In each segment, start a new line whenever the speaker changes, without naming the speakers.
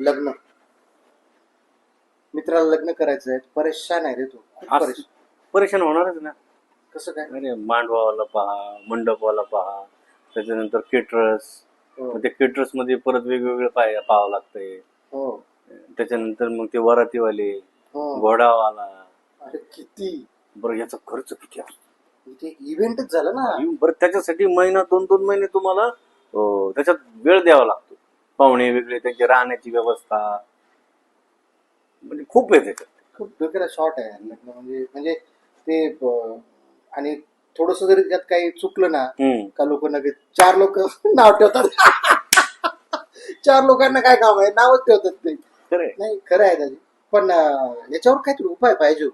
लग्न. मित्राला लग्न करायचं आहे परेशान आहे रे तू. खूप
असं-
परेशान.
परेशान होणारच ना.
कसं काय?
अरे मांडवावाला पहा मंडपवाला पहा त्याच्यानंतर केटरस.
हो.
ते केटरसमध्ये परत वेगवेगळे पाय पाहावं लागतंय.
हो.
त्याच्यानंतर मग ते वरातीवाले
हो.
घोडावाला.
अरे किती?
बरं याचा खर्च किती असतो
इथे इव्हेंटच झालं ना.
बरं त्याच्यासाठी महिना दोन दोन महिने तुम्हाला अं, त्याच्यात वेळ द्यावा लागतो. पाहुणे वेगळे त्यांची राहण्याची व्यवस्था. म्हणजे खूप आहे त्याच्यात.
खूप डोक्याला शॉर्ट आहे. लग्न म्हणजे म्हणजे ते अं, आणि थोडस जरी त्यात काही चुकलं ना
हम्म.
का लोक नगे चार लोक नाव ठेवतात. चार लोकांना काय काम आहे? नावच ठेवतात ते.
खरं आहे.
नाही खरं आहे दादी पण अं, याच्यावर काहीतरी उपाय पाहिजे हो.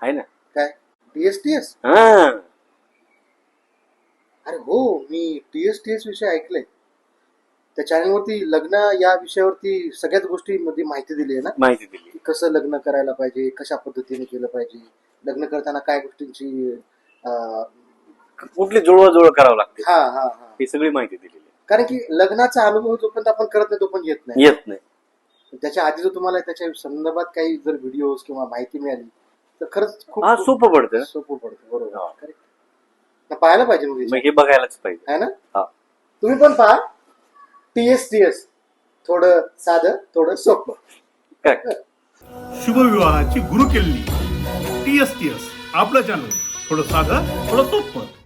आहे ना.
काय? टीएसटीएस
हा.
अरे हो मी टीएसटीएस विषय ऐकलंय. त्या चॅनलवरती लग्न या विषयावरती सगळ्याच गोष्टींमध्ये माहिती दिली आहे ना?
माहिती दिली
की कसं लग्न करायला पाहिजे कशा पद्धतीने केलं पाहिजे लग्न करताना काय गोष्टींची अं,
कुठली जुळवाजुळव करावं लागते?
हा हा हा.
ही सगळी माहिती दिलेली.
कारण की लग्नाचा अनुभव जोपर्यंत आपण करत नाही तोपर्यंत येत नाही.
येत नाही.
त्याच्या आधी जर तुम्हाला त्याच्या संदर्भात काही जर व्हिडिओ किंवा माहिती मिळाली तर खरंच खूप
हा सोपं पडतं.
सोपं पडतं. बरोबर.
हा.
Correct. पाहायला पाहिजे मग
मग हे बघायलाच पाहिजे.
आहे ना?
हा.
तुम्ही पण पहा. टीएसटीएस थोडं साधं थोडं सोपं.
काय
शुभविवाहाची गुरुकिल्ली. टी एस टी एस आपलं चॅनल थोडं साधं थोडं सोपं.